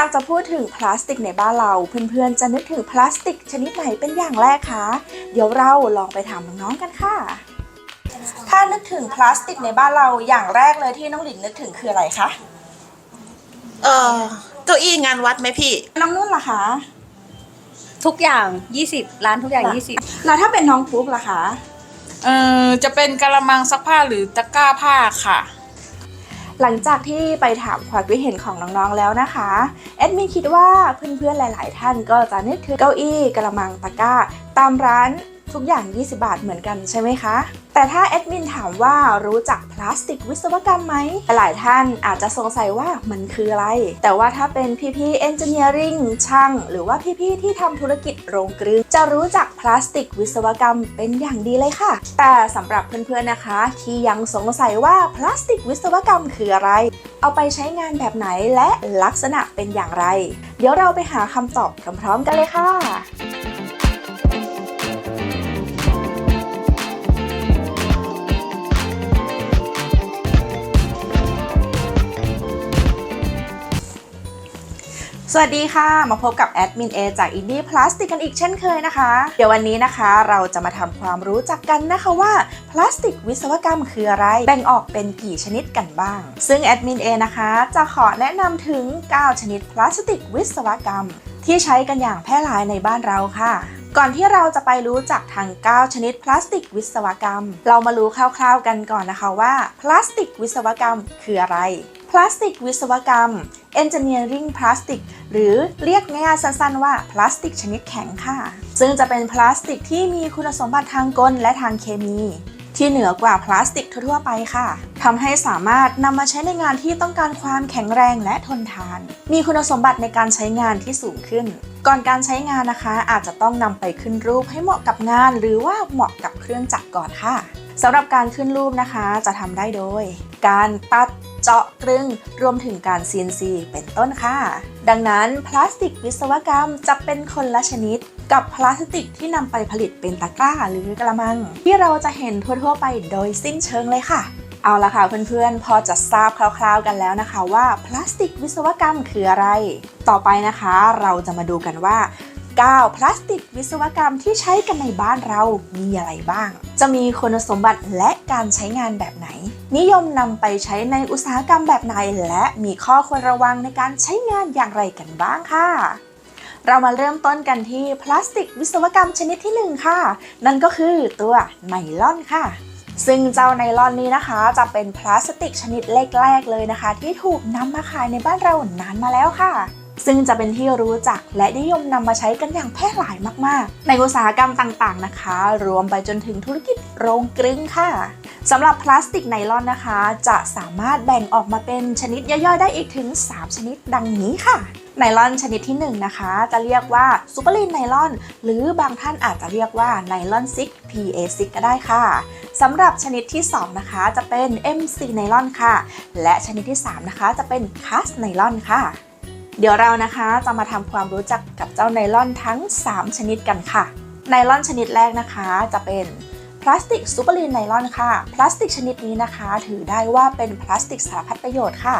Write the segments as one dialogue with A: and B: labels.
A: ากจะพูดถึงพลาสติกในบ้านเราเพื่อนๆ จะนึกถึงพลาสติกชนิดไหนเป็นอย่างแรกคะ เดี๋ยวเราลองไปถามน้องๆกันค่ะ ถ้านึกถึงพลาสติกในบ้านเราอย่างแรกเลยที่น้องหลินนึกถึงคืออะไรคะ
B: เอ่อเก้าอี้งานวัดไหมพี่
A: น้องนุ่นล่ะคะ
C: ทุกอย่าง 20 ร้านทุกอย่าง 20
A: แล้วถ้าเป็นน้องปุ๊กล่ะคะ
D: เอ่อจะเป็นกระมังซักผ้าหรือตะกร้าผ้าค่ะ
A: หลังจากที่ไปถามความคิดเห็นของน้องๆแล้วนะคะแอดมินคิดว่าเพื่อนๆหลาย ๆ ท่านก็จะนึกถึงเก้าอี้กระมังตะกร้า ตามร้าน ทุกอย่าง 20 บาทเหมือนกันใช่ไหมคะ แต่ถ้าแอดมินถามว่ารู้จักพลาสติกวิศวกรรมไหม หลายท่านอาจจะสงสัยว่ามันคืออะไร แต่ว่าถ้าเป็นพี่ๆเอนจิเนียริงช่าง หรือว่าพี่ๆ ที่ทำธุรกิจโรงกลึงจะรู้จักพลาสติกวิศวกรรมเป็นอย่างดีเลยค่ะ แต่สำหรับเพื่อนๆ นะคะ ที่ยังสงสัยว่าพลาสติกวิศวกรรมคืออะไร เอาไปใช้งานแบบไหนและลักษณะเป็นอย่างไร เดี๋ยวเราไปหาคำตอบพร้อมๆ กันเลยค่ะ สวัสดีค่ะ มาพบกับแอดมินเอจากอินดี้พลาสติกกันอีกเช่นเคยนะคะ เดี๋ยววันนี้นะคะเราจะมาทำความรู้จักกันนะคะว่าพลาสติกวิศวกรรมคืออะไร แบ่งออกเป็นกี่ชนิดกันบ้าง ซึ่งแอดมินเอนะคะจะขอแนะนำถึง 9 ชนิดพลาสติกวิศวกรรม ที่ใช้กันอย่างแพร่หลายในบ้านเราค่ะก่อนที่เราจะไปรู้จักทั้ง 9 ชนิดพลาสติกวิศวกรรม เรามารู้คร่าวๆกันก่อนนะคะว่า พลาสติกวิศวกรรมคืออะไร พลาสติกวิศวกรรม Engineering Plastic หรือเรียกง่ายๆสั้นๆว่าพลาสติกชนิดแข็งค่ะ ซึ่งจะเป็นพลาสติกที่มีคุณสมบัติทางกลและทางเคมี ที่เหนือกว่าพลาสติกทั่วไปค่ะทำให้สามารถนำมาใช้ในงานที่ต้องการความแข็งแรงและทนทาน มีคุณสมบัติในการใช้งานที่สูงขึ้น ก่อนการใช้งานนะคะ อาจจะต้องนำไปขึ้นรูปให้เหมาะกับงาน หรือว่าเหมาะกับเครื่องจักรก่อนค่ะสำหรับการขึ้นรูปนะคะจะทำได้โดย การตัด เจาะกรึงรวมถึงการ CNC เป็นต้นค่ะ ดังนั้นพลาสติกวิศวกรรมจะเป็นคนละชนิดกับพลาสติกที่นำไปผลิตเป็นตะกร้าหรือกระมัง ที่เราจะเห็นทั่วๆไปโดยสิ้นเชิงเลยค่ะเอาละค่ะเพื่อนๆ พอจะทราบคร่าวๆกันแล้วนะคะว่าพลาสติกวิศวกรรมคืออะไร ต่อไปนะคะ เราจะมาดูกันว่า 9 พลาสติกวิศวกรรมที่ใช้กันในบ้านเรามีอะไรบ้าง จะมีคุณสมบัติและการใช้งานแบบไหน นิยมนำไปใช้ในอุตสาหกรรมแบบไหน และมีข้อควรระวังในการใช้งานอย่างไรกันบ้างค่ะเรามาเริ่มต้นกันที่พลาสติกวิศวกรรมชนิดที่ 1 ค่ะ นั่นก็คือตัวไนลอนค่ะ ซึ่งเจ้าไนลอนนี้นะคะ จะเป็นพลาสติกชนิดแรกๆเลยนะคะ ที่ถูกนำมาขายในบ้านเรานานมาแล้วค่ะ ซึ่งจะเป็นที่รู้จักและนิยมนำมาใช้กันอย่างแพร่หลายมากๆ ในอุตสาหกรรมต่างๆนะคะ รวมไปจนถึงธุรกิจโรงกลึงค่ะสำหรับพลาสติกไนลอนนะคะ จะสามารถแบ่งออกมาเป็นชนิดย่อยๆ ได้อีกถึง 3 ชนิดดังนี้ค่ะไนลอนชนิดที่ 1 นะคะ จะเรียกว่าซูเปอร์ลีนไนลอน หรือบางท่านอาจจะเรียกว่าไนลอนซิก PA6 ก็ได้ค่ะสำหรับชนิดที่ 2 นะคะจะเป็น MC ไนลอนค่ะ และชนิดที่ 3 นะคะจะเป็นคัสไนลอนค่ะ เดี๋ยวเรานะคะจะมาทำความรู้จักกับเจ้าไนลอนทั้ง 3 ชนิดกันค่ะ ไนลอนชนิดแรกนะคะจะเป็นพลาสติกซูเปอร์ลีนไนลอนค่ะ พลาสติกชนิดนี้นะคะ ถือได้ว่าเป็นพลาสติกสารพัดประโยชน์ค่ะ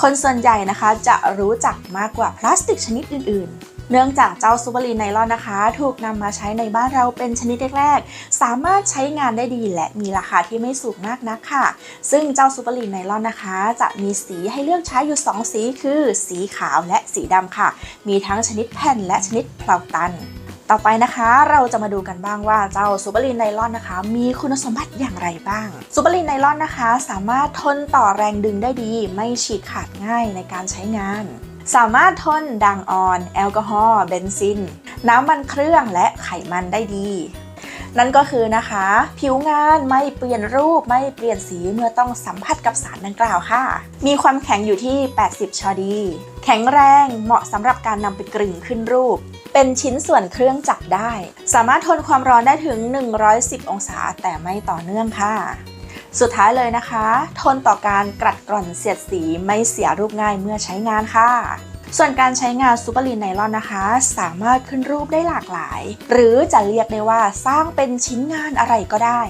A: คนส่วนใหญ่นะคะจะรู้จักมากกว่าพลาสติกชนิดอื่นๆ เนื่องจากเจ้าซูเปอร์ลีนไนลอนนะคะ ถูกนำมาใช้ในบ้านเราเป็นชนิดแรกๆ สามารถใช้งานได้ดีและมีราคาที่ไม่สูงมากนักค่ะ ซึ่งเจ้าซูเปอร์ลีนไนลอนนะคะ จะมีสีให้เลือกใช้อยู่ 2 สีคือสีขาวและสีดำค่ะ มีทั้งชนิดแผ่นและชนิดเพลาตันต่อไปนะคะเราจะมาดูกันบ้างว่าเจ้าซูเปอร์ลีนไนลอนนะคะ มีคุณสมบัติอย่างไรบ้างซูเปอร์ลีนไนลอนนะคะ สามารถทนต่อแรงดึงได้ดี ไม่ฉีกขาดง่ายในการใช้งาน สามารถทนด่างอ่อน แอลกอฮอล์เบนซิน น้ำมันเครื่องและไขมันได้ดี นั่นก็คือนะคะ ผิวงานไม่เปลี่ยนรูปไม่เปลี่ยนสีเมื่อต้องสัมผัสกับสารดังกล่าวค่ะ มีความแข็งอยู่ที่ 80 ชอดี แข็งแรงเหมาะสำหรับการนำไปกรึงขึ้นรูป เป็นชิ้นส่วนเครื่องจักรได้ สามารถทนความร้อนได้ถึง 110 องศาแต่ไม่ต่อเนื่องค่ะ สุดท้ายเลยนะคะ ทนต่อการกรัดกร่อนเสียดสีไม่เสียรูปง่ายเมื่อใช้งานค่ะ ส่วนการใช้งานซูเปอร์ลีนไนลอนนะคะ สามารถขึ้นรูปได้หลากหลาย หรือจะเรียกได้ว่าสร้างเป็นชิ้นงานอะไรก็ได้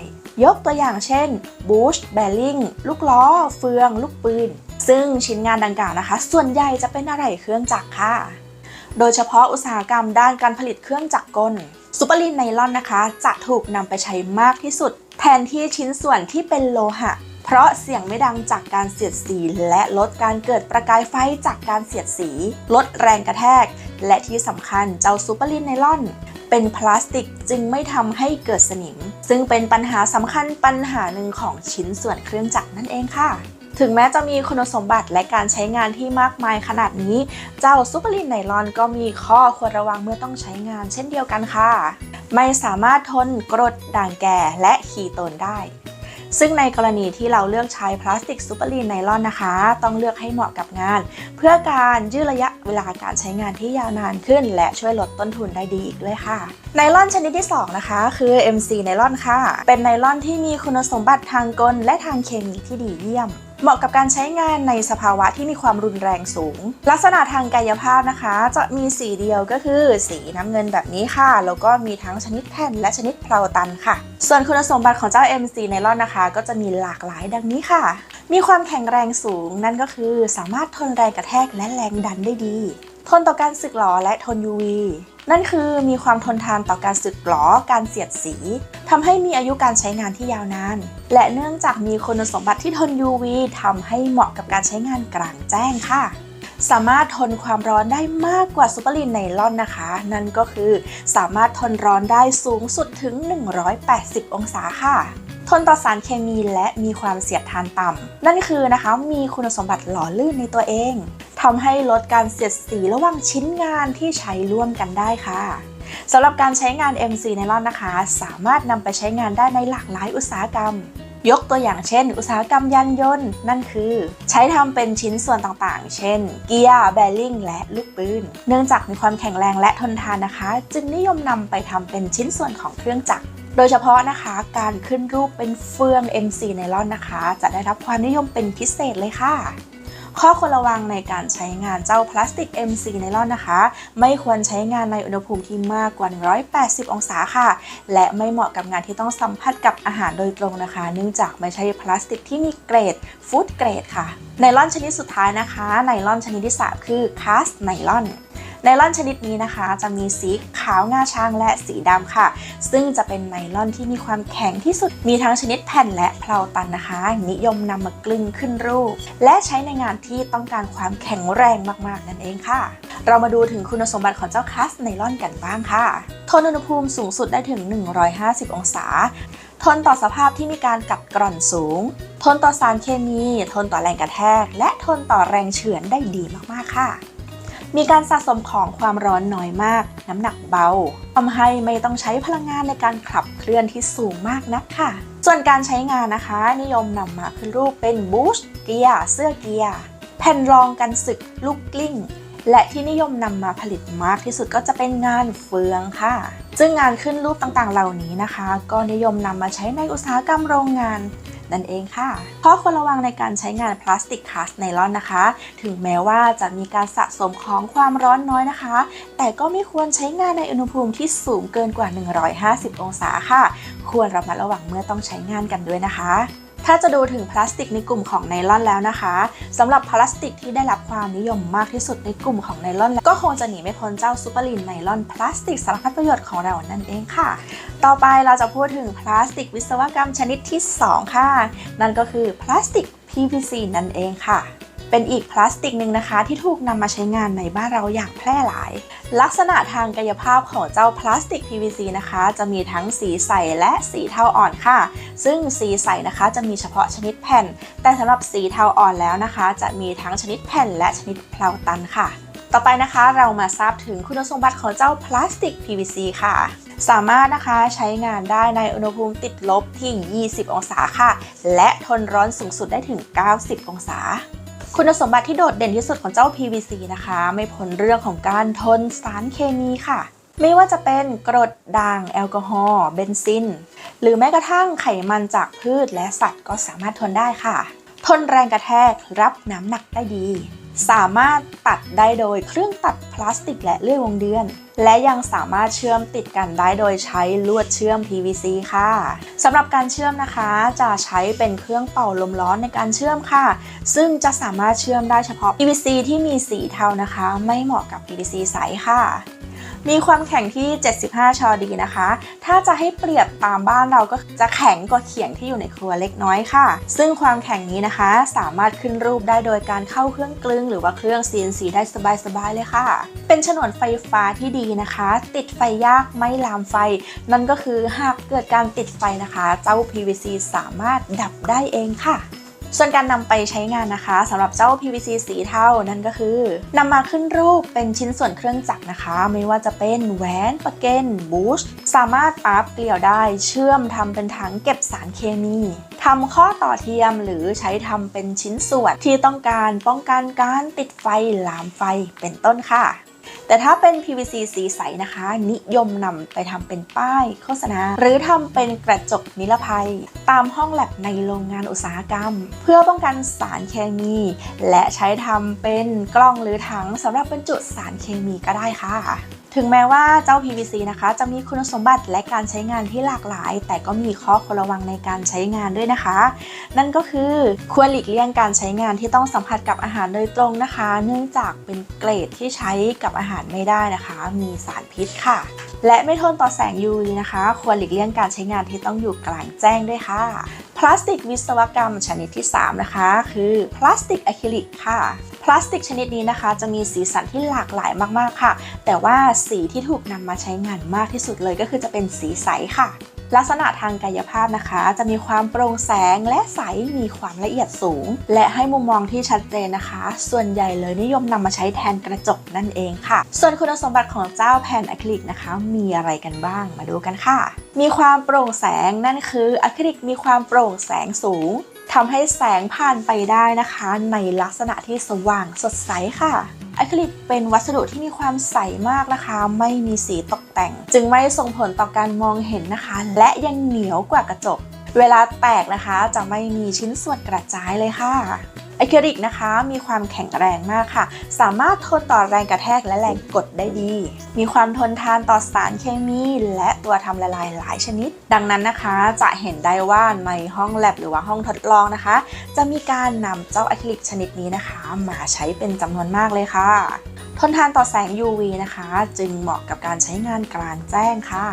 A: ยกตัวอย่างเช่นบูชแบลลิงลูกล้อ เฟือง ลูกปืน ซึ่งชิ้นงานดังกล่าวนะคะ ส่วนใหญ่จะเป็นอะไรเครื่องจักรค่ะ โดยเฉพาะอุตสาหกรรมด้านการผลิตเครื่องจักรกลซูเปอร์ลีนไนลอนนะคะ จะถูกนำไปใช้มากที่สุด ทนที่ชิ้นส่วนที่เป็นโลหะ เพราะเสียงไม่ดังจากการเสียดสี และลดการเกิดประกายไฟจากการเสียดสี ลดแรงกระแทก และที่สำคัญเจ้าซูเปอร์ลินไนลอน เป็นพลาสติกจึงไม่ทำให้เกิดสนิม ซึ่งเป็นปัญหาสำคัญปัญหาหนึ่งของชิ้นส่วนเครื่องจักรนั่นเองค่ะ ถึงแม้จะมีคุณสมบัติและการใช้งานที่มากมายขนาดนี้ เจ้าซูเปอร์ลินไนลอนก็มีข้อควรระวังเมื่อต้องใช้งานเช่นเดียวกันค่ะ ไม่สามารถทนกรดด่างแก่และคีตนได้ซึ่งในกรณีที่เราเลือกใช้พลาสติกซูเปอร์ลีนไนลอนนะคะ ต้องเลือกให้เหมาะกับงาน เพื่อการยืดระยะเวลาการใช้งานที่ยาวนานขึ้น และช่วยลดต้นทุนได้ดีอีกด้วยค่ะ ไนลอนชนิดที่ 2 นะคะ คือ MC ไนลอนค่ะ เป็นไนลอนที่มีคุณสมบัติทางกลและทางเคมีที่ดีเยี่ยม เหมาะกับการใช้งานในสภาวะที่มีความรุนแรงสูง ลักษณะทางกายภาพนะคะ จะมีสีเดียวก็คือ สีน้ำเงินแบบนี้ค่ะ แล้วก็มีทั้งชนิดแผ่นและชนิดเพลาตันค่ะ ส่วนคุณสมบัติของเจ้า MC ไนลอนนะคะ ก็จะมีหลากหลายดังนี้ค่ะ มีความแข็งแรงสูงนั่นก็คือสามารถทนแรงกระแทกและแรงดันได้ดี ทนต่อการสึกหรอและทน UV นั่นคือมีความทนทานต่อการสึกหรอ การเสียดสีทำให้มีอายุการใช้งานที่ยาวนาน และเนื่องจากมีคุณสมบัติที่ทน UV ทำให้เหมาะกับการใช้งานกลางแจ้งค่ะ สามารถทนความร้อนได้มากกว่าซูเปอร์ลีนไนลอนนะคะ นั่นก็คือสามารถทนร้อนได้สูงสุดถึง 180 องศาค่ะ ทนต่อสารเคมีและมีความเสียดทานต่ำ นั่นคือนะคะมีคุณสมบัติหล่อลื่นในตัวเองทำให้ลดการเสียดสีระหว่างชิ้นงานที่ใช้ร่วมกันได้ค่ะสำหรับการใช้งาน MC ไนลอนนะคะ สามารถนำไปใช้งานได้ในหลากหลายอุตสาหกรรม ยกตัวอย่างเช่น อุตสาหกรรมยานยนต์ นั่นคือ ใช้ทำเป็นชิ้นส่วนต่างๆ เช่น เกียร์แบริ่งและลูกปืน เนื่องจากมีความแข็งแรงและทนทานนะคะ จึงนิยมนำไปทำเป็นชิ้นส่วนของเครื่องจักร โดยเฉพาะนะคะการขึ้นรูปเป็นเฟือง MC ไนลอนนะคะ จะได้รับความนิยมเป็นพิเศษเลยค่ะ ข้อควรระวังในการใช้งานเจ้าพลาสติก MC ไนลอนนะคะ ไม่ควรใช้งานในอุณหภูมิที่มากกว่า 180 องศาค่ะ และไม่เหมาะกับงานที่ต้องสัมผัสกับอาหารโดยตรงนะคะ เนื่องจากไม่ใช่พลาสติกที่มีเกรดฟู้ดเกรดค่ะไนลอนชนิดสุดท้ายนะคะไนลอนชนิดที่ 3 คือคาสไนลอน ไนลอนชนิดนี้นะคะ จะมีสีขาวงาช้างและสีดำค่ะ ซึ่งจะเป็นไนลอนที่มีความแข็งที่สุด มีทั้งชนิดแผ่นและเพลาตันนะคะ นิยมนำมากลึงขึ้นรูป และใช้ในงานที่ต้องการความแข็งแรงมากๆนั่นเองค่ะ เรามาดูถึงคุณสมบัติของเจ้าคัสไนลอนกันบ้างค่ะทนอุณหภูมิสูงสุดได้ถึง 150 องศา ทนต่อสภาพที่มีการกัดกร่อนสูง ทนต่อสารเคมี ทนต่อแรงกระแทก และทนต่อแรงเฉือนได้ดีมากๆค่ะ มีการสะสมของความร้อนน้อยมาก น้ำหนักเบาทำให้ไม่ต้องใช้พลังงานในการขับเคลื่อนที่สูงมากนักค่ะ ส่วนการใช้งานนะคะ นิยมนำมาขึ้นรูปเป็นบูชเกียร์เสื้อเกียร์แผ่นรองกันสึกลูกกลิ้ง และที่นิยมนำมาผลิตมากที่สุดก็จะเป็นงานเฟืองค่ะ ซึ่งงานขึ้นรูปต่างๆ เหล่านี้นะคะ ก็นิยมนำมาใช้ในอุตสาหกรรมโรงงาน นั่นเองค่ะ ข้อควรระวังในการใช้งานพลาสติกคาสไนลอนนะคะ ถึงแม้ว่าจะมีการสะสมของความร้อนน้อยนะคะ แต่ก็ไม่ควรใช้งานในอุณหภูมิที่สูงเกินกว่า 150 องศาค่ะ ควรระมัดระวังเมื่อต้องใช้งานกันด้วยนะคะ ถ้าจะดูถึงพลาสติกในกลุ่มของไนลอนแล้วนะคะสำหรับพลาสติกที่ได้รับความนิยมมากที่สุดในกลุ่มของไนลอน ก็คงจะหนีไม่พ้นเจ้าซูเปอร์ลินไนลอนพลาสติกสารพัดประโยชน์ของเรานั่นเองค่ะ ต่อไปเราจะพูดถึงพลาสติกวิศวกรรมชนิดที่ 2 ค่ะ นั่นก็คือพลาสติก PVC นั่นเองค่ะ เป็นอีกพลาสติกหนึ่งนะคะ ที่ถูกนำมาใช้งานในบ้านเราอย่างแพร่หลาย ลักษณะทางกายภาพของเจ้าพลาสติก PVC นะคะ จะมีทั้งสีใสและสีเทาอ่อนค่ะ ซึ่งสีใสนะคะจะมีเฉพาะชนิดแผ่น แต่สำหรับสีเทาอ่อนแล้วนะคะ จะมีทั้งชนิดแผ่นและชนิดเพลาตันค่ะ ต่อไปนะคะเรามาทราบถึงคุณสมบัติของเจ้าพลาสติก PVC ค่ะสามารถนะคะใช้งานได้ในอุณหภูมิติดลบที่ 20 องศาค่ะ และทนร้อนสูงสุดได้ถึง 90 องศา คุณสมบัติที่โดดเด่นที่สุดของเจ้า PVC นะคะ ไม่พ้นเรื่องของการทนสารเคมีค่ะ ไม่ว่าจะเป็นกรดด่างแอลกอฮอล์เบนซิน หรือแม้กระทั่งไขมันจากพืชและสัตว์ก็สามารถทนได้ค่ะ ทนแรงกระแทกรับน้ำหนักได้ดี สามารถตัดได้โดยเครื่องตัดพลาสติกและเลื่อยวงเดือน และยังสามารถเชื่อมติดกันได้โดยใช้ลวดเชื่อม PVC ค่ะสำหรับการเชื่อมนะคะ จะใช้เป็นเครื่องเป่าลมร้อนในการเชื่อมค่ะ ซึ่งจะสามารถเชื่อมได้เฉพาะ PVC ที่มีสีเทานะคะ ไม่เหมาะกับ PVC ใสค่ะ มีความแข็งที่ 75 ชอดีนะคะ ถ้าจะให้เปรียบตามบ้านเราก็จะแข็งกว่าเขียงที่อยู่ในครัวเล็กน้อยค่ะ ซึ่งความแข็งนี้นะคะ สามารถขึ้นรูปได้โดยการเข้าเครื่องกลึงหรือว่าเครื่อง CNC ได้สบายๆเลยค่ะ เป็นฉนวนไฟฟ้าที่ดีนะคะ ติดไฟยากไม่ลามไฟ นั่นก็คือหากเกิดการติดไฟนะคะ เจ้า PVC สามารถดับได้เองค่ะ ส่วนการนำไปใช้งานนะคะสำหรับเจ้า PVC สีเทานั่นก็คือนำมาขึ้นรูปเป็นชิ้นส่วนเครื่องจักรนะคะ ไม่ว่าจะเป็นแหวนปะเก้นบูชสามารถปั๊บเกลี่ยวได้เชื่อมทำเป็นถังเก็บสารเคมีทำข้อต่อเทียมหรือใช้ทำเป็นชิ้นส่วนที่ต้องการป้องกันการติดไฟลามไฟเป็นต้นค่ะ แต่ถ้าเป็น PVC สีใสนะคะ นิยมนำไปทำเป็นป้ายโฆษณา หรือทำเป็นกระจกนิรภัย ตามห้องแลบในโรงงานอุตสาหกรรม เพื่อป้องกันสารเคมี และใช้ทำเป็นกล้องหรือถังสำหรับบรรจุสารเคมีก็ได้ค่ะ ถึงแม้ว่าเจ้า PVC นะคะ จะมีคุณสมบัติและการใช้งานที่หลากหลาย แต่ก็มีข้อควรระวังในการใช้งานด้วยนะคะ นั่นก็คือควรหลีกเลี่ยงการใช้งานที่ต้องสัมผัสกับอาหารโดยตรงนะคะ เนื่องจากเป็นเกรดที่ใช้กับอาหารไม่ได้นะคะ มีสารพิษค่ะ และไม่ทนต่อแสง UV นะคะ ควรหลีกเลี่ยงการใช้งานที่ต้องอยู่กลางแจ้งด้วยค่ะพลาสติกวิศวกรรมชนิดที่ 3 นะคะ คือพลาสติกอะคริลิกค่ะ พลาสติกชนิดนี้นะคะ จะมีสีสันที่หลากหลายมากๆค่ะ แต่ว่าสีที่ถูกนำมาใช้งานมากที่สุดเลยก็คือจะเป็นสีใสค่ะ ลักษณะทางกายภาพนะคะ จะมีความโปร่งแสงและใสมีความละเอียดสูง และให้มุมมองที่ชัดเจนนะคะ ส่วนใหญ่เลยนิยมนำมาใช้แทนกระจกนั่นเองค่ะ ส่วนคุณสมบัติของเจ้าแผ่นอะคริลิกนะคะ มีอะไรกันบ้างมาดูกันค่ะ มีความโปร่งแสงนั่นคืออะคริลิกมีความโปร่งแสงสูง ทำให้แสงผ่านไปได้นะคะ ในลักษณะที่สว่างสดใสค่ะอะคริลิกเป็นวัสดุที่มีความใสมากนะคะ ไม่มีสีตกแต่ง จึงไม่ส่งผลต่อการมองเห็นนะคะ และยังเหนียวกว่ากระจก เวลาแตกนะคะจะไม่มีชิ้นส่วนกระจายเลยค่ะ อะคริลิกนะคะมีความแข็งแรงมากค่ะ สามารถทนต่อแรงกระแทกและแรงกดได้ดี มีความทนทานต่อสารเคมี และตัวทำละลายหลายชนิด ดังนั้นนะคะจะเห็นได้ว่าในห้องแลบหรือว่าห้องทดลองนะคะ จะมีการนำเจ้าอะคริลิกชนิดนี้นะคะ มาใช้เป็นจำนวนมากเลยค่ะ ทนทานต่อแสง UV นะคะ จึงเหมาะกับการใช้งานกลางแจ้งค่ะ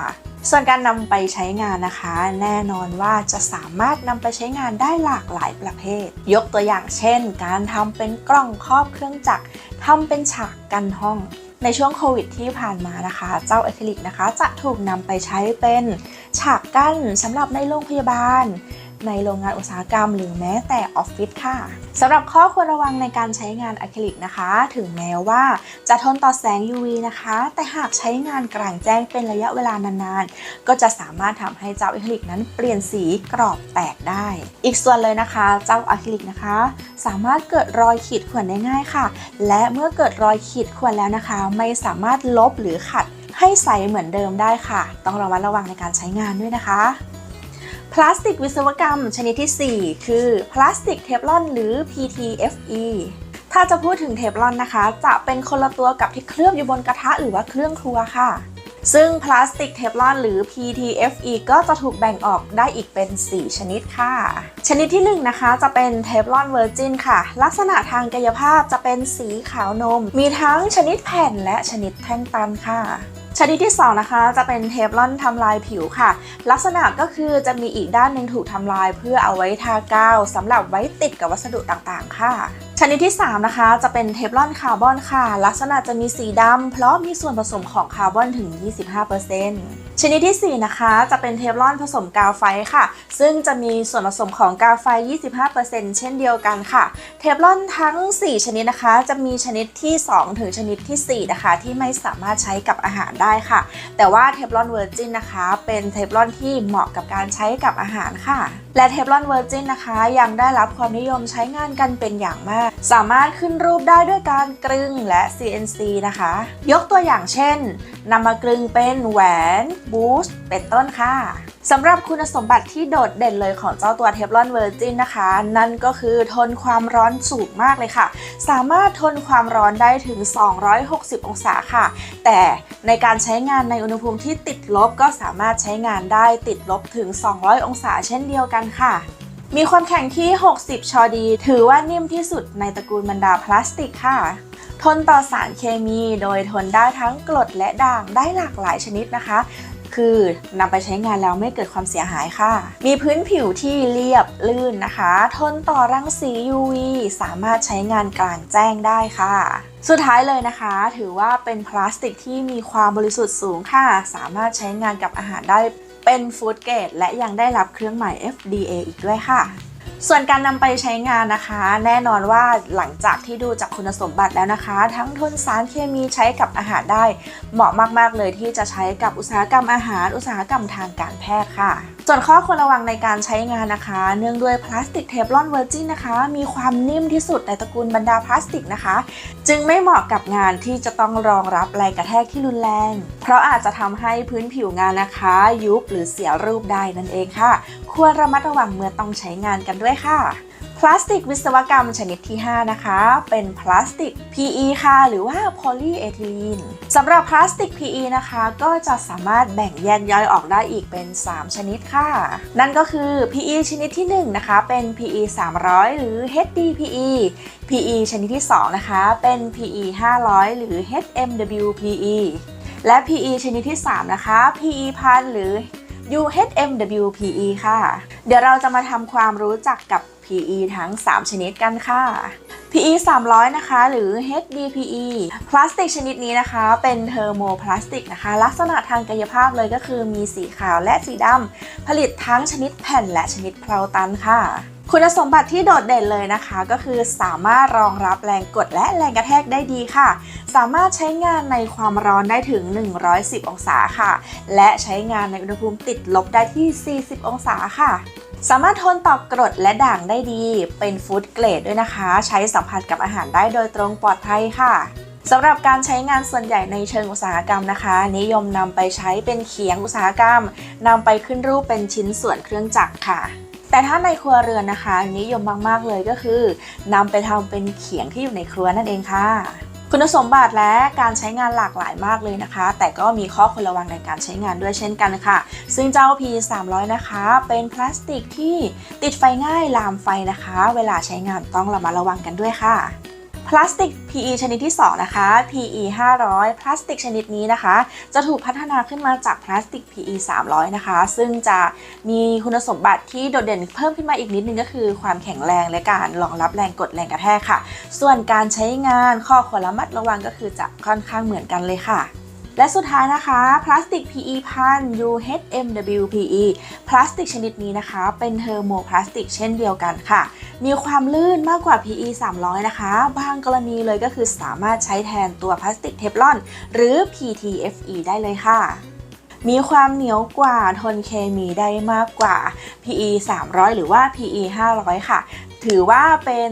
A: ส่วนการนำไปใช้งานนะคะ แน่นอนว่าจะสามารถนำไปใช้งานได้หลากหลายประเภท ยกตัวอย่างเช่น การทำเป็นกล่องครอบเครื่องจักรทำเป็นฉากกันห้อง ในช่วงโควิดที่ผ่านมานะคะ เจ้าอะคริลิกนะคะ จะถูกนำไปใช้เป็นฉากกั้นสำหรับในโรงพยาบาล ในโรงงานอุตสาหกรรม หรือแม้แต่ออฟฟิศค่ะสำหรับข้อควรระวังในการใช้งานอะคริลิกนะคะ ถึงแม้ว่าจะทนต่อแสง UV นะคะ แต่หากใช้งานกลางแจ้งเป็นระยะเวลานานๆ ก็จะสามารถทำให้เจ้าอะคริลิกนั้นเปลี่ยนสีกรอบแตกได้ อีกส่วนเลยนะคะ เจ้าอะคริลิกนะคะ สามารถเกิดรอยขีดข่วนได้ง่ายค่ะ และเมื่อเกิดรอยขีดข่วนแล้วนะคะ ไม่สามารถลบหรือขัดให้ใสเหมือนเดิมได้ค่ะ ต้องระมัดระวังในการใช้งานด้วยนะคะ พลาสติกวิศวกรรมชนิดที่ 4 คือพลาสติกเทฟลอนหรือ PTFE ถ้าจะพูดถึงเทฟลอนนะคะ จะเป็นคนละตัวกับที่เคลือบอยู่บนกระทะหรือว่าเครื่องครัวค่ะ ซึ่งพลาสติกเทฟลอนหรือ PTFE ก็จะถูกแบ่งออกได้อีกเป็น 4 ชนิดค่ะ ชนิดที่ 1 นะคะจะเป็นเทฟลอนเวอร์จินค่ะ ลักษณะทางกายภาพจะเป็นสีขาวนม มีทั้งชนิดแผ่นและชนิดแท่งตันค่ะ ชนิดที่2นะคะจะเป็นเทฟลอนทำลายผิวค่ะ ลักษณะก็คือจะมีอีกด้านหนึ่งถูกทำลายเพื่อเอาไว้ทากาวสำหรับไว้ติดกับวัสดุต่างๆ ค่ะ ชนิดที่ 3 นะคะ จะเป็นเทฟลอนคาร์บอนค่ะ ลักษณะจะมีสีดำเพราะมีส่วนผสมของคาร์บอนถึง 25%ชนิดที่ 4 นะคะ จะเป็นเทฟลอนผสมกาวไฟค่ะ ซึ่งจะมีส่วนผสมของกาวไฟ 25%เช่นเดียวกันค่ะ เทฟลอนทั้ง 4 ชนิดนะคะ จะมีชนิดที่ 2 ถึงชนิดทีสี่4 นะคะ ที่ไม่สามารถใช้กับอาหารได้ค่ะ แต่ว่าเทฟลอนเวอร์จินนะคะ เป็นเทฟลอนที่เหมาะกับการใช้กับอาหารค่ะ และเทฟลอนเวอร์จินนะคะ ยังได้รับความนิยมใช้งานกันเป็นอย่างมาก สามารถขึ้นรูปได้ด้วยการกรึงและ CNC นะคะ ยกตัวอย่างเช่นนำมากรึงเป็นแหวนบูสต์เป็นต้นค่ะสำหรับคุณสมบัติที่โดดเด่นเลยของเจ้าตัวเทฟลอนเวอร์จินนะคะ นั่นก็คือทนความร้อนสูงมากเลยค่ะ สามารถทนความร้อนได้ถึง 260 องศาค่ะ แต่ในการใช้งานในอุณหภูมิที่ติดลบก็สามารถใช้งานได้ติดลบถึง 200 องศาเช่นเดียวกันค่ะมีความแข็งที่ 60 ชอดี ถือว่านิ่มที่สุดในตระกูลบรรดาพลาสติกค่ะ ทนต่อสารเคมี โดยทนได้ทั้งกรดและด่างได้หลากหลายชนิดนะคะ คือนำไปใช้งานแล้วไม่เกิดความเสียหายค่ะ มีพื้นผิวที่เรียบลื่นนะคะ ทนต่อรังสี UV สามารถใช้งานกลางแจ้งได้ค่ะสุดท้ายเลยนะคะ ถือว่าเป็นพลาสติกที่มีความบริสุทธิ์สูงค่ะ สามารถใช้งานกับอาหารได้เป็นฟู้ดเกรดและยังได้รับเครื่องหมาย FDA อีกด้วยค่ะ ส่วนการนำไปใช้งานนะคะ แน่นอนว่าหลังจากที่ดูจากคุณสมบัติแล้วนะคะ ทั้งทนสารเคมีใช้กับอาหารได้ เหมาะมาก ๆ เลยที่จะใช้กับอุตสาหกรรมอาหาร อุตสาหกรรมทางการแพทย์ค่ะ ส่วนข้อควรระวังในการใช้งานนะคะ เนื่องด้วยพลาสติกเทฟลอนเวอร์จินนะคะ มีความนิ่มที่สุดในตระกูลบรรดาพลาสติกนะคะ จึงไม่เหมาะกับงานที่จะต้องรองรับแรงกระแทกที่รุนแรง เพราะอาจจะทำให้พื้นผิวงานนะคะ ยุบหรือเสียรูปได้นั่นเองค่ะ ควรระมัดระวังเมื่อต้องใช้งานกันด้วยค่ะ พลาสติกวิศวกรรมชนิดที่ 5 นะคะ เป็นพลาสติก PE ค่ะ หรือว่าโพลีเอทิลีนสำหรับพลาสติก PE นะคะ ก็จะสามารถแบ่งแยกย่อยออกได้อีกเป็น 3 ชนิดค่ะ นั่นก็คือ PE ชนิดที่ 1 นะคะ เป็น PE 300 หรือ HDPE PE ชนิดที่ 2 นะคะ เป็น PE 500 หรือ HMWPE และ PE ชนิดที่ 3 นะคะ PE พันหรือ UHMWPE ค่ะ เดี๋ยวเราจะมาทำความรู้จักกับ PE ทั้ง 3 ชนิดกันค่ะ PE 300 นะคะ หรือ HDPE พลาสติกชนิดนี้นะคะ เป็นเทอร์โมพลาสติกนะคะ ลักษณะทางกายภาพเลยก็คือมีสีขาวและสีดำผลิตทั้งชนิดแผ่นและชนิดเพลาตันค่ะ คุณสมบัติที่โดดเด่นเลยนะคะ ก็คือสามารถรองรับแรงกดและแรงกระแทกได้ดีค่ะ สามารถใช้งานในความร้อนได้ถึง 110 องศาค่ะ และใช้งานในอุณหภูมิติดลบได้ที่ 40 องศาค่ะสามารถทนต่อกรดและด่างได้ดี เป็นฟู้ดเกรดด้วยนะคะ ใช้สัมผัสกับอาหารได้โดยตรงปลอดภัยค่ะสำหรับการใช้งานส่วนใหญ่ในเชิงอุตสาหกรรมนะคะ นิยมนำไปใช้เป็นเขียงอุตสาหกรรมนำไปขึ้นรูปเป็นชิ้นส่วนเครื่องจักรค่ะ แต่ถ้าในครัวเรือนนะคะ นิยมมาก ๆ เลยก็คือนำไปทำเป็นเขียงที่อยู่ในครัวนั่นเองค่ะ คุณสมบัติและการใช้งานหลากหลายมากเลยนะคะ แต่ก็มีข้อควรระวังในการใช้งานด้วยเช่นกันค่ะ ซึ่งเจ้า P 3 0 0 นะคะ เป็นพลาสติกที่ติดไฟง่ายลามไฟนะคะ เวลาใช้งานต้องระมัดระวังกันด้วยค่ะ พลาสติก PE ชนิดที่ 2 นะคะ PE 500 พลาสติกชนิดนี้นะคะ จะถูกพัฒนาขึ้นมาจากพลาสติก PE 300 นะคะ ซึ่งจะมีคุณสมบัติที่โดดเด่นเพิ่มขึ้นมาอีกนิดนึงก็คือ ความแข็งแรงและการรองรับแรงกดแรงกระแทกค่ะ ส่วนการใช้งานข้อควรระมัดระวังก็คือจะค่อนข้างเหมือนกันเลยค่ะ และสุดท้ายนะคะพลาสติก PE พัน UHMWPE พลาสติกชนิดนี้นะคะ เป็นเทอร์โมพลาสติกเช่นเดียวกันค่ะ มีความลื่นมากกว่า PE 300 นะคะ บางกรณีเลยก็คือสามารถใช้แทนตัวพลาสติกเทฟลอน หรือ PTFE ได้เลยค่ะมีความเหนียวกว่าทนเคมีได้มากกว่า PE 300 หรือว่า PE 500 ค่ะ ถือว่าเป็น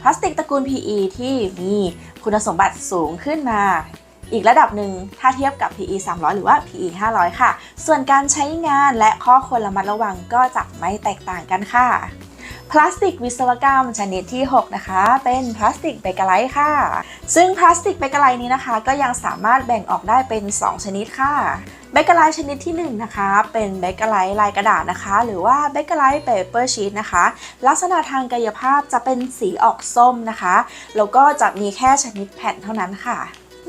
A: พลาสติกตระกูล PE ที่มีคุณสมบัติสูงขึ้นมา อีกระดับหนึ่งถ้าเทียบกับ PE 300 หรือว่า PE 500 ค่ะ ส่วนการใช้งานและข้อควรระมัดระวังก็จะไม่แตกต่างกันค่ะ พลาสติกวิศวกรรมชนิดที่ 6 นะคะ เป็นพลาสติกเบเกอร์ไลค่ะ ซึ่งพลาสติกเบเกอร์ไลนี้นะคะ ก็ยังสามารถแบ่งออกได้เป็น 2 ชนิดค่ะเบเกอร์ไลชนิดที่1นะคะเป็นเบเกอร์ไลลายกระดาษนะคะ หรือว่าเบเกอร์ไลเปเปอร์ชีตนะคะ ลักษณะทางกายภาพจะเป็นสีออกส้มนะคะแล้วก็จะมีแค่ชนิดแผ่นเท่านั้นค่ะ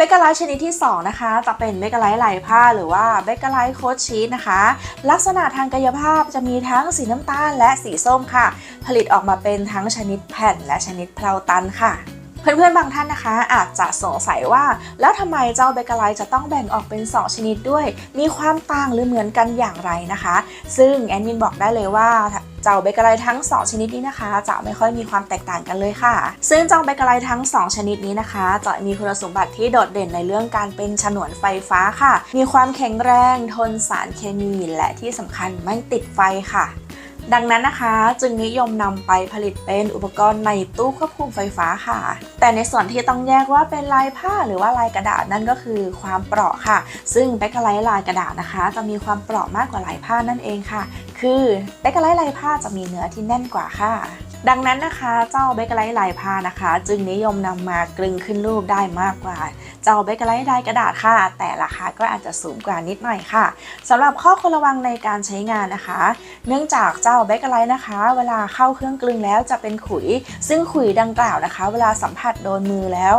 A: บเกอร์ไลท์ชนิดที่ 2 นะคะจะเป็นเบเกอร์ไลท์ลายผ้าหรือว่าเบเกอร์ไลท์โคชชีสนะคะ ลักษณะทางกายภาพจะมีทั้งสีน้ำตาลและสีส้มค่ะ ผลิตออกมาเป็นทั้งชนิดแผ่นและชนิดเพลาตันค่ะเพื่อนๆ บางท่านนะคะ อาจจะสงสัยว่า แล้วทำไมเจ้าเบเกอร์ไลท์จะต้องแบ่งออกเป็น 2 ชนิดด้วย มีความต่างหรือเหมือนกันอย่างไรนะคะ ซึ่งแอดมินบอกได้เลยว่า เจ้าเบเกอร์ไลท์ทั้ง 2 ชนิดนี้นะคะ จะไม่ค่อยมีความแตกต่างกันเลยค่ะ ซึ่งเจ้าเบเกอร์ไลท์ทั้ง 2 ชนิดนี้นะคะ จะมีคุณสมบัติที่โดดเด่นในเรื่องการเป็นฉนวนไฟฟ้าค่ะ มีความแข็งแรงทนสารเคมี และที่สำคัญไม่ติดไฟค่ะดังนั้นนะคะจึงนิยมนำไปผลิตเป็นอุปกรณ์ในตู้ควบคุมไฟฟ้าค่ะ แต่ในส่วนที่ต้องแยกว่าเป็นลายผ้าหรือว่าลายกระดาษนั่นก็คือความเปราะค่ะ ซึ่งแบคไลท์ลายกระดาษนะคะ จะมีความเปราะมากกว่าลายผ้านั่นเองค่ะ คือแบคไลท์ลายผ้าจะมีเนื้อที่แน่นกว่าค่ะ ดังนั้นนะคะเจ้าเบคไลท์ลายผ้านะคะ จึงนิยมนำมากลึงขึ้นรูปได้มากกว่า เจ้าเบคไลท์ลายกระดาษค่ะ แต่ราคาก็อาจจะสูงกว่านิดหน่อยค่ะสำหรับข้อควรระวังในการใช้งานนะคะ เนื่องจากเจ้าเบคไลท์นะคะ เวลาเข้าเครื่องกลึงแล้วจะเป็นขุย ซึ่งขุยดังกล่าวนะคะ เวลาสัมผัสโดนมือแล้ว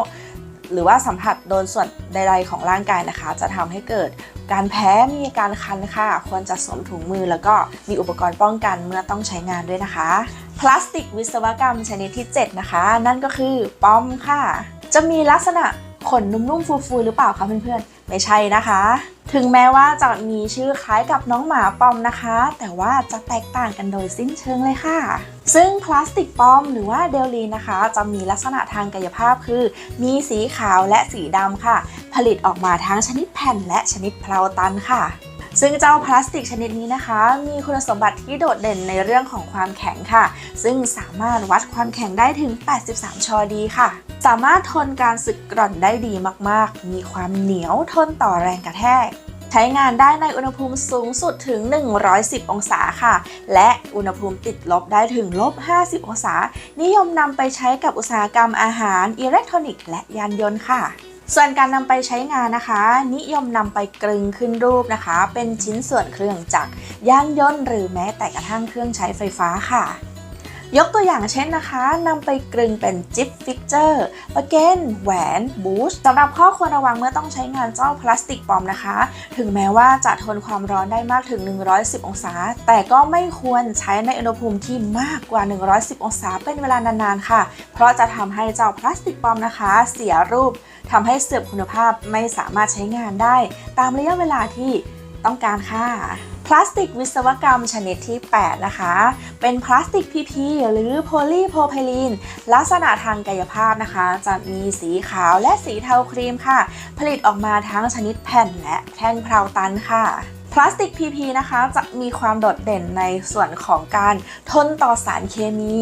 A: หรือว่าสัมผัสโดนส่วนใดๆของร่างกายนะคะ จะทำให้เกิดการแพ้มีอาการคันค่ะ ควรจะสวมถุงมือ แล้วก็มีอุปกรณ์ป้องกันเมื่อต้องใช้งานด้วยนะคะ พลาสติกวิศวกรรมชนิดที่ 7 นะคะ นั่นก็คือป้อมค่ะ จะมีลักษณะขนนุ่มๆฟูๆหรือเปล่าคะเพื่อนๆ ไม่ใช่นะคะ ถึงแม้ว่าจะมีชื่อคล้ายกับน้องหมาปอมนะคะ แต่ว่าจะแตกต่างกันโดยสิ้นเชิงเลยค่ะ ซึ่งพลาสติกปอมหรือว่าเดลลีนะคะ จะมีลักษณะทางกายภาพคือ มีสีขาวและสีดำค่ะ ผลิตออกมาทั้งชนิดแผ่นและชนิดเพลาตันค่ะซึ่งเจ้าพลาสติกชนิดนี้นะคะ มีคุณสมบัติที่โดดเด่นในเรื่องของความแข็งค่ะ ซึ่งสามารถวัดความแข็งได้ถึง 83 ชอดีค่ะ สามารถทนการสึกกร่อนได้ดีมากๆ มีความเหนียวทนต่อแรงกระแทก ใช้งานได้ในอุณหภูมิสูงสุดถึง 110 องศาค่ะ และอุณหภูมิติดลบได้ถึงลบ 50 องศา นิยมนำไปใช้กับอุตสาหกรรมอาหาร อิเล็กทรอนิกส์และยานยนต์ค่ะส่วนการนำไปใช้งานนะคะ นิยมนำไปกลึงขึ้นรูปนะคะ เป็นชิ้นส่วนเครื่องจักรยานยนต์หรือแม้แต่กระทั่งเครื่องใช้ไฟฟ้าค่ะ ยกตัวอย่างเช่นนะคะนำไปกลึงเป็นจิ๊บฟิกเจอร์ประเกนแหวนบูชสำหรับข้อควรระวังเมื่อต้องใช้งานเจ้าพลาสติกปลอมนะคะ ถึงแม้ว่าจะทนความร้อนได้มากถึง 110 องศา แต่ก็ไม่ควรใช้ในอุณหภูมิที่มากกว่า 110 องศาเป็นเวลานานๆค่ะ เพราะจะทำให้เจ้าพลาสติกปลอมนะคะ เสียรูปทำให้เสื่อมคุณภาพไม่สามารถใช้งานได้ ตามระยะเวลาที่ ต้องการค่ะ พลาสติกวิศวกรรมชนิดที่ 8 นะคะ เป็นพลาสติก PP หรือโพลีโพรไพลีนลักษณะทางกายภาพนะคะ จะมีสีขาวและสีเทาครีมค่ะ ผลิตออกมาทั้งชนิดแผ่นและแท่งเพลาตันค่ะพลาสติก PP นะคะจะมีความโดดเด่นในส่วนของการทนต่อสารเคมี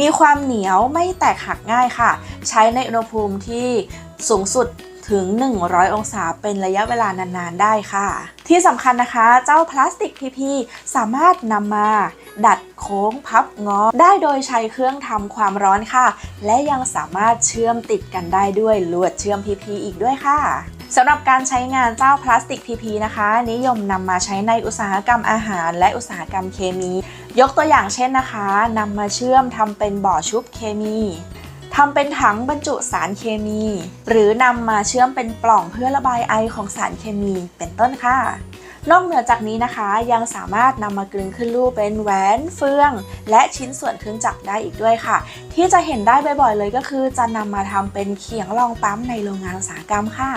A: มีความเหนียวไม่แตกหักง่ายค่ะ ใช้ในอุณหภูมิที่สูงสุด ถึง 100 องศาเป็นระยะเวลานานๆ ได้ค่ะ ที่สำคัญนะคะเจ้าพลาสติก PP สามารถนำมาดัดโค้งพับงอ ได้โดยใช้เครื่องทำความร้อนค่ะ และยังสามารถเชื่อมติดกันได้ด้วยลวดเชื่อม PP อีกด้วยค่ะสำหรับการใช้งานเจ้าพลาสติก PP นะคะ นิยมนำมาใช้ในอุตสาหกรรมอาหาร และอุตสาหกรรมเคมี ยกตัวอย่างเช่นนะคะนำมาเชื่อมทำเป็นบ่อชุบเคมี ทำเป็นถังบรรจุสารเคมี หรือนำมาเชื่อมเป็นปล่องเพื่อระบายไอของสารเคมีเป็นต้นค่ะ นอกเหนือจากนี้นะคะยังสามารถนำมากลึงขึ้นรูปเป็นแหวนเฟือง และชิ้นส่วนเครื่องจักรได้อีกด้วยค่ะ ที่จะเห็นได้บ่อยๆเลยก็คือจะนำมาทำเป็นเขียงรองปั๊มในโรงงานอุตสาหกรรมค่ะ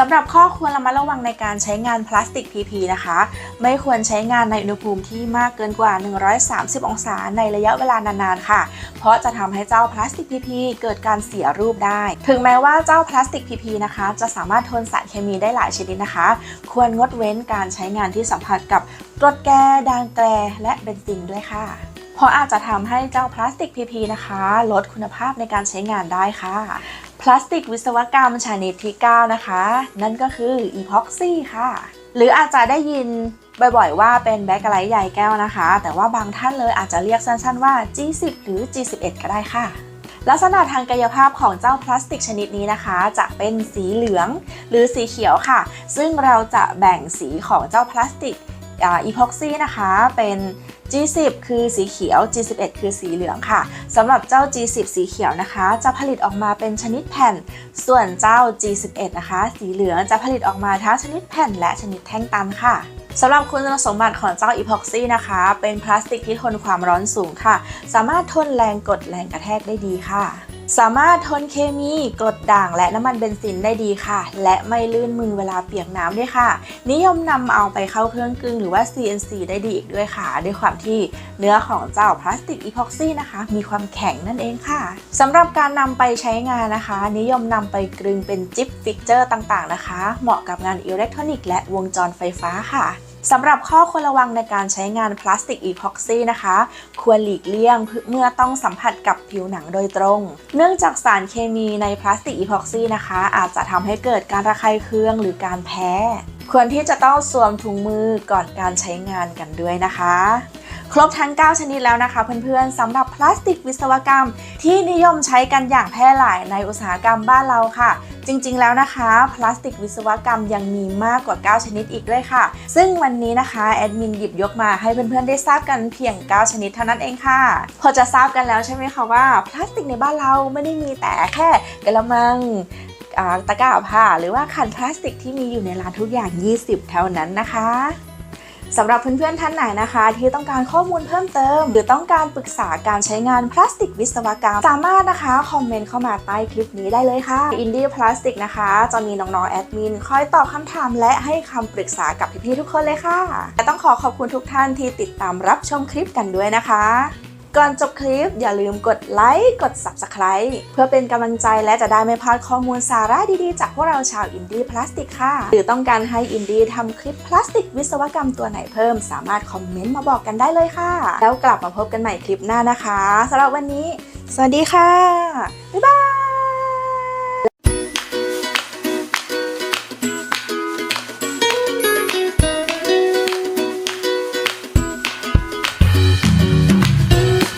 A: สำหรับข้อควรระมัดระวังในการใช้งานพลาสติก PP นะคะ ไม่ควรใช้งานในอุณหภูมิที่มากเกินกว่า 130 องศาในระยะเวลานานๆ ค่ะ เพราะจะทำให้เจ้าพลาสติก PP เกิดการเสียรูปได้ ถึงแม้ว่าเจ้าพลาสติก PP นะคะ จะสามารถทนสารเคมีได้หลายชนิดนะคะ ควรงดเว้นการใช้งานที่สัมผัสกับกรดแกด่างแกและเบนซินด้วยค่ะ เพราะอาจจะทำให้เจ้าพลาสติก PP นะคะ ลดคุณภาพในการใช้งานได้ค่ะ พลาสติกวิศวกรรมชนิดที่ 9 นะคะ นั่นก็คืออีพ็อกซี่ค่ะ หรืออาจจะได้ยินบ่อยๆ ว่าเป็นแบคไลท์ใหญ่แก้วนะคะ แต่ว่าบางท่านเลยอาจจะเรียกสั้นๆว่า G10 หรือ G11 ก็ได้ค่ะ ลักษณะทางกายภาพของเจ้าพลาสติกชนิดนี้นะคะ จะเป็นสีเหลืองหรือสีเขียวค่ะ ซึ่งเราจะแบ่งสีของเจ้าพลาสติกอีพ็อกซี่นะคะ เป็น G10 คือสีเขียว G11 คือสีเหลืองค่ะสำหรับเจ้า G10 สีเขียวนะคะ จะผลิตออกมาเป็นชนิดแผ่น ส่วนเจ้า G11 นะคะ สีเหลืองจะผลิตออกมาทั้งชนิดแผ่น และชนิดแท่งตันค่ะสำหรับคุณสมบัติของเจ้าอีพ็อกซี่นะคะ เป็นพลาสติกที่ทนความร้อนสูงค่ะ สามารถทนแรงกดแรงกระแทกได้ดีค่ะ สามารถทนเคมีกรดด่างและน้ำมันเบนซินได้ดีค่ะ และไม่ลื่นมือเวลาเปียกน้ำด้วยค่ะ นิยมนำเอาไปเข้าเครื่องกลึงหรือว่า CNC ได้ดีอีกด้วยค่ะ ด้วยความที่เนื้อของเจ้าพลาสติกอีพ็อกซี่นะคะ มีความแข็งนั่นเองค่ะสำหรับการนำไปใช้งานนะคะ นิยมนำไปกลึงเป็นจิ๊บฟิกเจอร์ต่างๆนะคะ เหมาะกับงานอิเล็กทรอนิกส์และวงจรไฟฟ้าค่ะ สำหรับข้อควรระวังในการใช้งานพลาสติกอีพ็อกซี่นะคะ ควรหลีกเลี่ยงเมื่อต้องสัมผัสกับผิวหนังโดยตรง เนื่องจากสารเคมีในพลาสติกอีพ็อกซี่นะคะ อาจจะทำให้เกิดการระคายเคืองหรือการแพ้ ควรที่จะต้องสวมถุงมือก่อนการใช้งานกันด้วยนะคะ ครบทั้ง 9 ชนิดแล้วนะคะเพื่อนๆสำหรับพลาสติกวิศวกรรม ที่นิยมใช้กันอย่างแพร่หลายในอุตสาหกรรมบ้านเราค่ะ จริงๆแล้วนะคะ พลาสติกวิศวกรรมยังมีมากกว่า 9 ชนิดอีกด้วยค่ะ ซึ่งวันนี้นะคะแอดมินหยิบยกมาให้เพื่อนๆได้ทราบกันเพียง 9 ชนิดเท่านั้นเองค่ะ พอจะทราบกันแล้วใช่ไหมคะว่าพลาสติกในบ้านเราไม่ได้มีแต่แค่กระมังอ่าตะกร้าผ้าหรือว่าขันพลาสติกที่มีอยู่ในร้านทุกอย่าง 20 เท่านั้นนะคะ สำหรับเพื่อนๆท่านไหนนะคะ ที่ต้องการข้อมูลเพิ่มเติม หรือต้องการปรึกษาการใช้งานพลาสติกวิศวกรรม สามารถนะคะคอมเมนต์เข้ามาใต้คลิปนี้ได้เลยค่ะอินดี้พลาสติกนะคะจะมีน้องๆแอดมินคอยตอบคำถามและให้คำปรึกษากับพี่ๆทุกคนเลยค่ะและต้องขอขอบคุณทุกท่านที่ติดตามรับชมคลิปกันด้วยนะคะ ก่อนจบคลิปอย่าลืมกดไลค์กด Subscribe เพื่อเป็นกำลังใจและจะได้ไม่พลาดข้อมูลสาระดีๆ จากพวกเราชาวอินดี้พลาสติกค่ะ หรือต้องการให้อินดี้ทำคลิปพลาสติกวิศวกรรมตัวไหนเพิ่ม สามารถคอมเมนต์มาบอกกันได้เลยค่ะ แล้วกลับมาพบกันใหม่คลิปหน้านะคะสำหรับวันนี้ สวัสดีค่ะ บ๊ายบาย